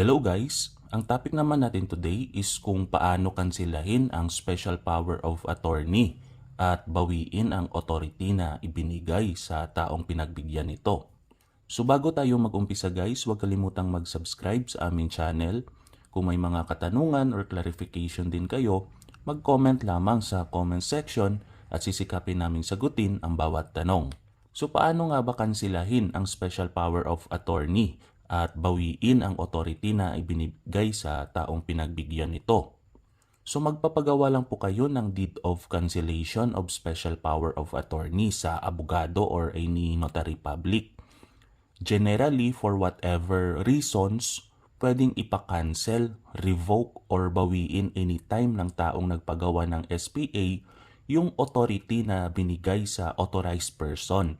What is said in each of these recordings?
Hello guys! Ang topic naman natin today is kung paano kansilahin ang special power of attorney at bawiin ang authority na ibinigay sa taong pinagbigyan nito. So bago tayo mag-umpisa guys, huwag kalimutang mag-subscribe sa aming channel. Kung may mga katanungan or clarification din kayo, mag-comment lamang sa comment section at sisikapin naming sagutin ang bawat tanong. So paano nga ba kansilahin ang special power of attorney at bawiin ang authority na ibinigay sa taong pinagbigyan nito? So magpapagawa lang po kayo ng deed of cancellation of special power of attorney sa abogado or any notary public. Generally, for whatever reasons, pwedeng ipa-cancel, revoke, or bawiin anytime ng taong nagpagawa ng SPA yung authority na binigay sa authorized person.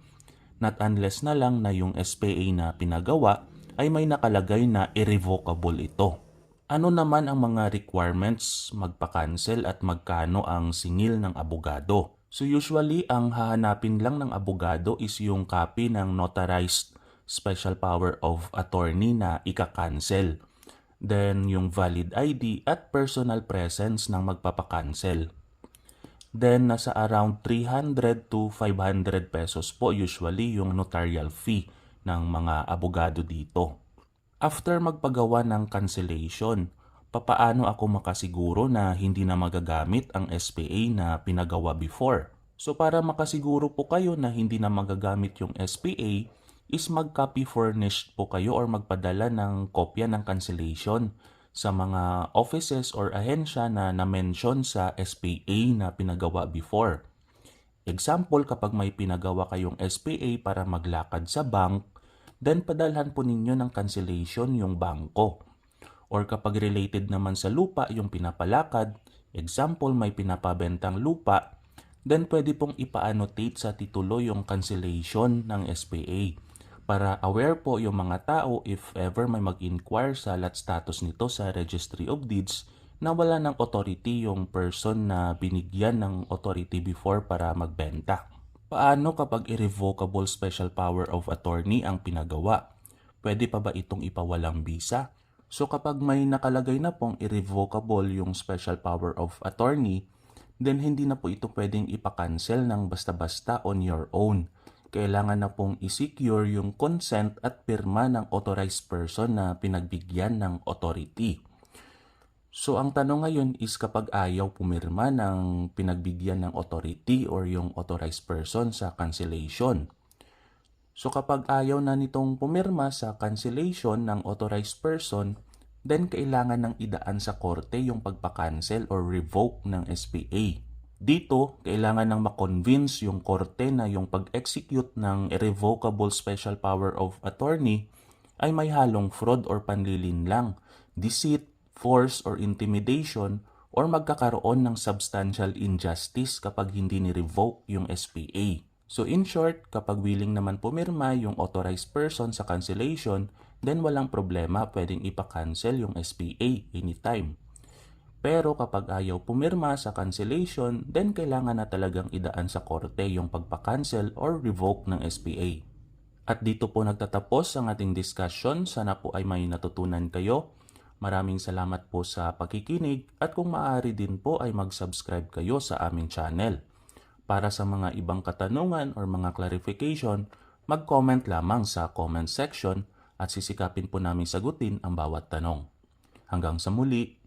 Not unless na lang na yung SPA na pinagawa ay may nakalagay na irrevocable ito. Ano naman ang mga requirements magpa-cancel at magkano ang singil ng abogado? So usually ang hahanapin lang ng abogado is yung copy ng notarized special power of attorney na ika-cancel. Then yung valid ID at personal presence ng magpapakancel. Then nasa around 300 to 500 pesos po usually yung notarial fee ng mga abogado dito. After magpagawa ng cancellation, papaano ako makasiguro na hindi na magagamit ang SPA na pinagawa before? So para makasiguro po kayo na hindi na magagamit yung SPA, is mag-copy furnished po kayo or magpadala ng kopya ng cancellation sa mga offices or ahensya na na-mention sa SPA na pinagawa before. Example, kapag may pinagawa kayong SPA para maglakad sa bank, then padalhan po ninyo ng cancellation yung bangko. Or kapag related naman sa lupa yung pinapalakad, example, may pinapabentang lupa, then pwede pong ipa-annotate sa titulo yung cancellation ng SPA para aware po yung mga tao if ever may mag-inquire sa lot status nito sa Registry of Deeds na wala ng authority yung person na binigyan ng authority before para magbenta. Paano kapag irrevocable special power of attorney ang pinagawa? Pwede pa ba itong ipawalang bisa? So kapag may nakalagay na pong irrevocable yung special power of attorney, then hindi na po ito pwedeng ipakancel ng basta-basta on your own kailangan na pong i-secure yung consent at pirma ng authorized person na pinagbigyan ng authority. So ang tanong ngayon is kapag ayaw pumirma ng pinagbigyan ng authority or yung authorized person sa cancellation. So kapag ayaw na nitong pumirma sa cancellation ng authorized person, then kailangan ng idaan sa korte yung pagpa-cancel or revoke ng SPA. Dito, kailangan ng makonvince yung korte na yung pag-execute ng irrevocable special power of attorney ay may halong fraud or panlilin lang, deceit, force or intimidation or magkakaroon ng substantial injustice kapag hindi ni-revoke yung SPA. So in short, kapag willing naman pumirma yung authorized person sa cancellation, then walang problema pwedeng ipa-cancel yung SPA anytime. Pero kapag ayaw pumirma sa cancellation, then kailangan na talagang idaan sa korte yung pagpa-cancel or revoke ng SPA. At dito po nagtatapos ang ating discussion. Sana po ay may natutunan kayo. Maraming salamat po sa pakikinig at kung maaari din po ay mag-subscribe kayo sa aming channel. Para sa mga ibang katanungan or mga clarification, mag-comment lamang sa comment section at sisikapin po namin sagutin ang bawat tanong. Hanggang sa muli,